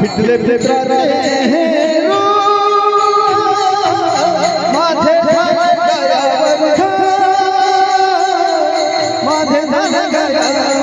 फिटले फिटले माझे झाले गयावर माझे झाले गयावर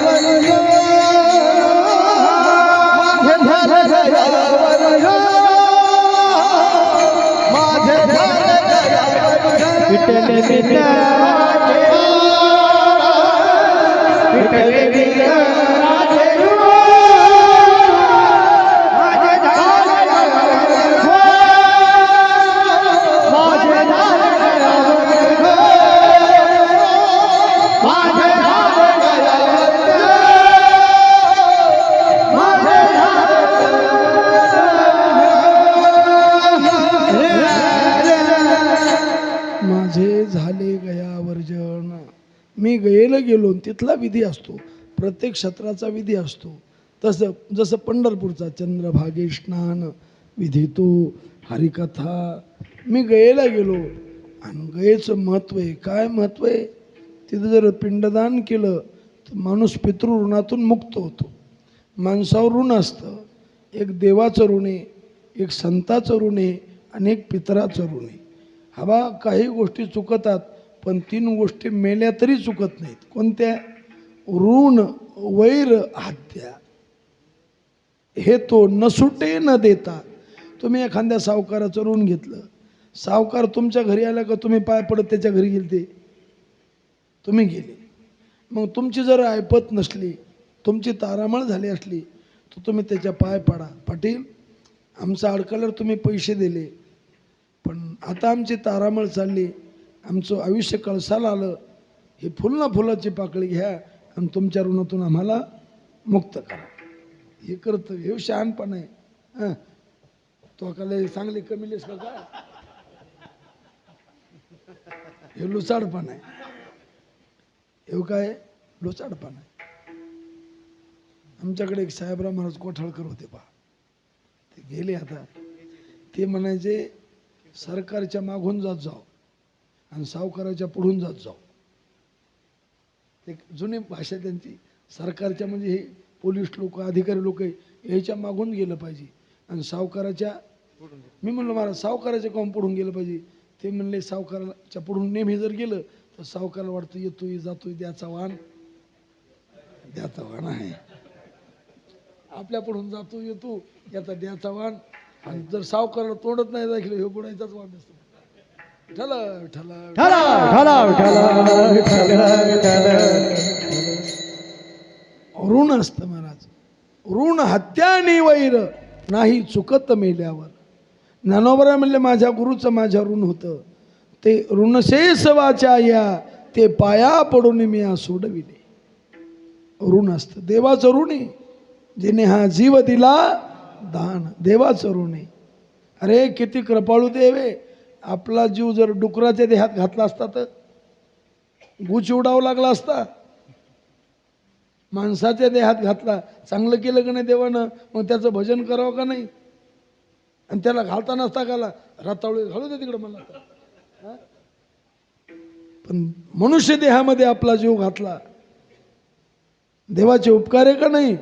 गया वर्जन मी गयेला गेलो तिथला विधी असतो. प्रत्येक क्षेत्राचा विधी असतो. तसं जसं पंढरपूरचा चंद्रभागे स्नान विधी तो हरिकथा. मी गयेला गेलो आणि गयेचं महत्त्व आहे. काय महत्त्व आहे? तिथं जर पिंडदान केलं तर माणूस पितृऋणातून मुक्त होतो. माणसावर ऋण असतं. एक देवाचं ऋण आहे एक संताचं ऋण आहे आणि एक पितराचं ऋण आहे. हवा काही गोष्टी चुकतात पण तीन गोष्टी मेल्या तरी चुकत नाहीत. कोणत्या? ऋण वैर हत्या हे तो न सुटे न देता तुम्ही एखाद्या सावकाराचं ऋण घेतलं. सावकार तुमच्या घरी आला का तुम्ही पाय पडत त्याच्या घरी गेलते? तुम्ही गेले. मग तुमची जर ऐपत नसली तुमची तारामळ झाली असली तर तुम्ही त्याच्या पाय पाडा. पाटील आमचं अडकल्यावर तुम्ही पैसे दिले. पण आता आमची तारामळ चालली. आमचं आयुष्य कळसाला आलं. हे फुल ना फुलाची पाकळी घ्या आणि तुमच्या ऋणातून आम्हाला मुक्त करा. हे करतं हे शहाणपण आहे. हं. तो का चांगली कमी कमीलेस का? काय हे लुचाडपण आहे. हे काय? लुचाडपण आहे. आमच्याकडे एक साहेबराव महाराज कोठाळकर होते पहा. ते गेले आता. ते म्हणायचे सरकारच्या मागून जात जाऊ आणि सावकाराच्या पुढून जात जाऊ. एक जुनी भाषा त्यांची. सरकारच्या म्हणजे हे पोलीस लोक अधिकारी लोक याच्या मागून गेलं पाहिजे. आणि सावकाराच्या मी म्हणलं मला सावकाराच्या काम पुढून गेलं पाहिजे? ते म्हणले सावकाराच्या पुढून नेहमी जर गेलं तर सावकाराला वाटतं येतोय जातोय द्याचा वाण. द्याचा वाण आहे. आपल्या पुढून जातो येतो याचा द्याचा वाण. आणि जर सावकाराला तोडत नाही दाखल हे बुडायचाच वाण असतो. विठ्ठल विठ्ठल ऋण असतं महाराज. ऋण हत्याने वैर नाही चुकत मेल्यावर. ज्ञानोबरा म्हणले माझ्या गुरुचं माझ्या ऋण होतं. ते ऋणशेष वाचा या ते पाया पडून मी सोडविले. ऋण असतं. देवाचं ऋण आहे. जिने हा जीव दिला दान. देवाचं ऋण आहे. अरे किती कृपाळू देवे आपला जीव जर डुकराच्या देहात घातला असता तर गुच उडावं लागला असता. माणसाच्या देहात घातला चांगलं केलं का नाही देवानं? मग त्याचं भजन करावं का नाही? आणि त्याला घालता नसता घाला रतावळी घालू दे तिकडं मला. पण मनुष्य देहामध्ये आपला जीव घातला देवाचे उपकार आहे का नाही?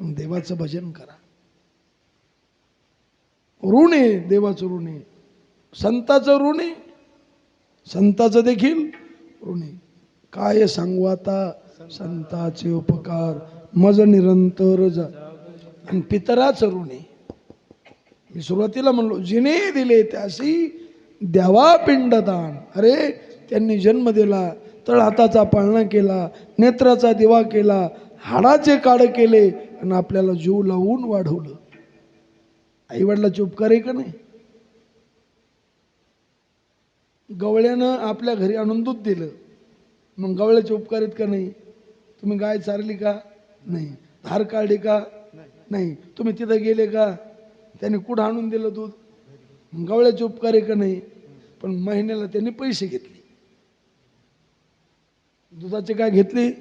देवाचं भजन करा. ऋण आहे देवाचं ऋण आहे. संताचं ऋण संताचं देखील ऋण काय सांगू आता? संताचे उपकार. मज निरंतर जा. आणि पितराचं ऋण मी सुरुवातीला म्हणलो जिने दिले त्याशी द्यावा पिंडदान. अरे त्यांनी जन्म दिला तळ हाताचा पाळणा केला नेत्राचा दिवा केला हाडाचे काड केले आणि आपल्याला जीव लावून वाढवलं. आई वडिलाचे उपकार आहे का नाही? गवळ्यानं आपल्या घरी आणून दूध दिलं. मग गवळ्याचे उपकार आहेत का नाही? तुम्ही गाय चारली का? नाही. धार काढली का? नाही. तुम्ही तिथं गेले का? त्याने कुठं आणून दिलं दूध? मग गवळ्याचे उपकार आहे का नाही? पण महिन्याला त्यांनी पैसे घेतले. दुधाचे काय घेतले.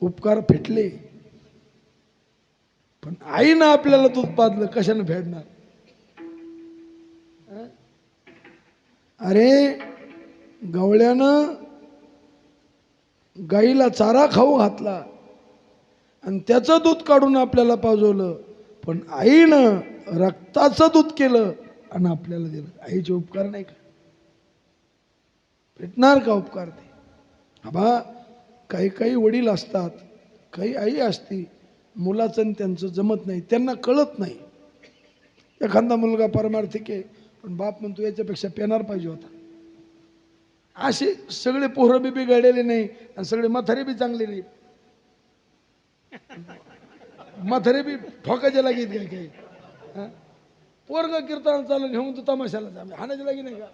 उपकार फेटले. पण आईनं आपल्याला दूध पाजलं कशाने फेडणार? अरे गवळ्यानं गाईला चारा खाऊ घातला आणि त्याचं दूध काढून आपल्याला पाजवलं. पण आईनं रक्ताचं दूध केलं आणि आपल्याला दिलं. आईचे उपकार नाही का? भेटणार का उपकार ते? आबा काही काही वडील असतात काही आई असती मुलाचं आणि त्यांचं जमत नाही त्यांना कळत नाही. एखादा मुलगा परमार्थिक आहे पण बाप म्हणतो याच्यापेक्षा पेनार पाहिजे होता. असे सगळे पोरं बी बिघडलेले नाही आणि सगळे मथारे बी चांगले नाही. मथारे बी ठोकायच्या लागेल काय काही? पोरग कीर्तन चालू घेऊन तू तमाशाला जा. हाणायच्या लागी नाही का?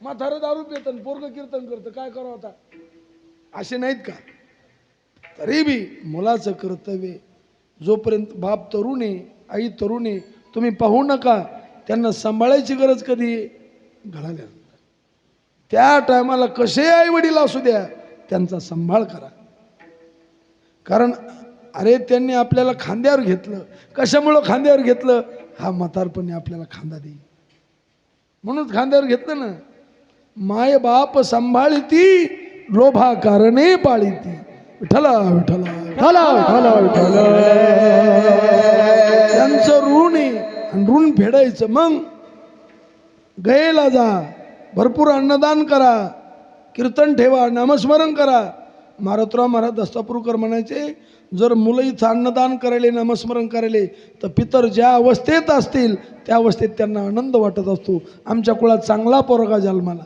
म्हातारं दारू पितं पोरग कीर्तन करतं. काय करावं आता? असे नाहीत का? तरी बी मुलाचं कर्तव्य जोपर्यंत बाप तरुण आहे आई तरुण आहे तुम्ही पाहू नका त्यांना सांभाळायची गरज कधी? घडाल्या त्या टायमाला कसे आई वडील असू द्या त्यांचा सांभाळ करा. कारण अरे त्यांनी आपल्याला खांद्यावर घेतलं. कशामुळं खांद्यावर घेतलं? हा म्हातारपणे आपल्याला खांदा देईल. म्हणून खांद्यावर घेतलं ना. माय बाप सांभाळती लोभा कारणे पाळीती. विठला विठला विठला विठला विठला त्यांचं ऋण आहे. आणि ऋण फेडायचं. मग गयेला जा. भरपूर अन्नदान करा. कीर्तन ठेवा. नामस्मरण करा. मारोतराव महाराज दस्तापूरकर म्हणायचे जर मुलं इथं अन्नदान करायले नामस्मरण करायले तर पितर ज्या अवस्थेत असतील त्या अवस्थेत त्यांना आनंद वाटत असतो. आमच्या कुळात चांगला पोरगा जन्माला.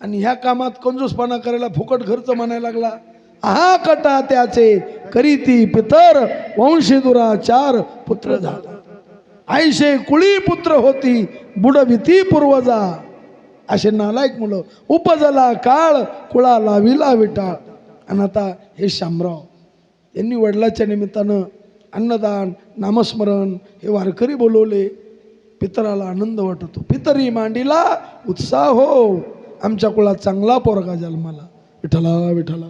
आणि ह्या कामात कंजूसपणा करायला फुकट खर्च म्हणायला लागला. आहा कटा त्याचे करीती पितर वंशी दुरा चार पुत्र झाला. आईशे कुळी पुत्र होती बुडविती पूर्वजा. असे नालायक मुलं उपजला काळ कुळा लाविला विटाळ. आणि आता हे शामराव. यांनी वडिलाच्या निमित्तानं अन्नदान नामस्मरण हे वारकरी बोलवले. पितराला आनंद वाटतो. पितरी मांडीला उत्साह हो. आमच्या कुळात चांगला पोरगा जन्माला. विठला विठला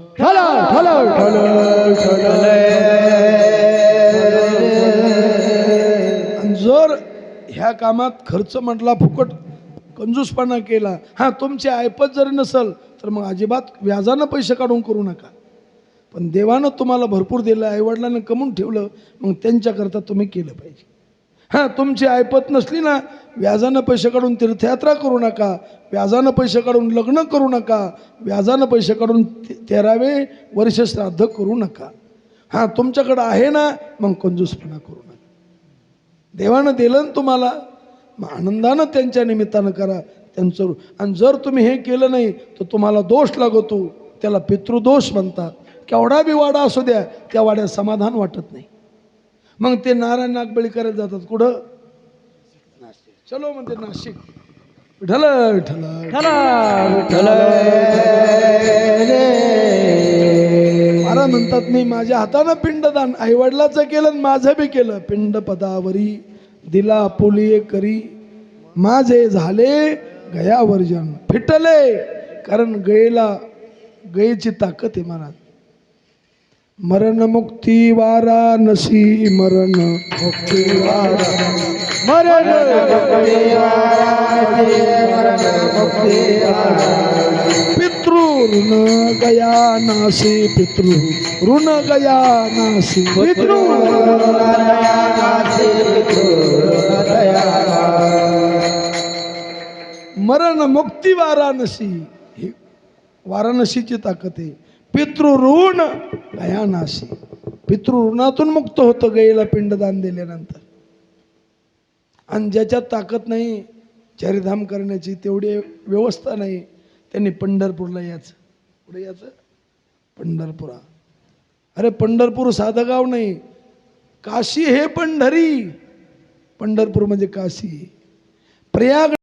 ह्या कामात खर्च म्हटला फुकट कंजूसपणा केला. हां तुमची ऐपत जर नसल तर मग अजिबात व्याजानं पैसे काढून करू नका. पण देवानं तुम्हाला भरपूर दिलं आईवडिलांना कमवून ठेवलं मग त्यांच्याकरता तुम्ही केलं पाहिजे. हां तुमची ऐपत नसली ना व्याजानं पैसे काढून तीर्थयात्रा करू नका व्याजानं पैसे काढून लग्न करू नका व्याजानं पैसे काढून तेरावे वर्ष श्राद्ध करू नका. हां तुमच्याकडं आहे ना मग कंजूसपणा करू नका. देवानं दिलं ना तुम्हाला मग आनंदानं त्यांच्या निमित्तानं करा त्यांचं आणि जर तुम्ही हे केलं नाही तर तुम्हाला दोष लागतो त्याला पितृदोष म्हणतात. केवढा बी वाडा असू द्या त्या वाड्यात समाधान वाटत नाही. मग ते नारायण नागबळी करायला जातात. कुठं? नाशिक चलो म्हणते नाशिक. विठ्ठल विठ्ठल विठ्ठला महाराज म्हणतात मी माझ्या हातानं पिंडदान आईवडिलाचं केलं माझं बी केलं. पिंड पदावरी दिला पुलिये करी. माझे झाले गया वर्जन फिटले कारण गयेला गयेची ताकद आहे महाराज. मरण मुक्ती मरण मुक्ती मरण मुक्ती वाराणसी, मरण मुक्ती. पितृ ऋण गया नासी पितृ। ऋण गया नासी पितृ. मरण मुक्ती वाराणसी ही वाराणसीची ताकद आहे. पितृऋण गयानासी पितृऋणातून मुक्त होतं गाईला पिंडदान दिल्यानंतर. आणि ज्याच्यात ताकद नाही चारिधाम करण्याची तेवढी व्यवस्था नाही. त्यांनी पंढरपूरला यायचं. कुठे यायचं? पंढरपुरा. अरे पंढरपूर साधं गाव नाही. काशी हे पंढरी. पंढरपूर म्हणजे काशी. प्रयाग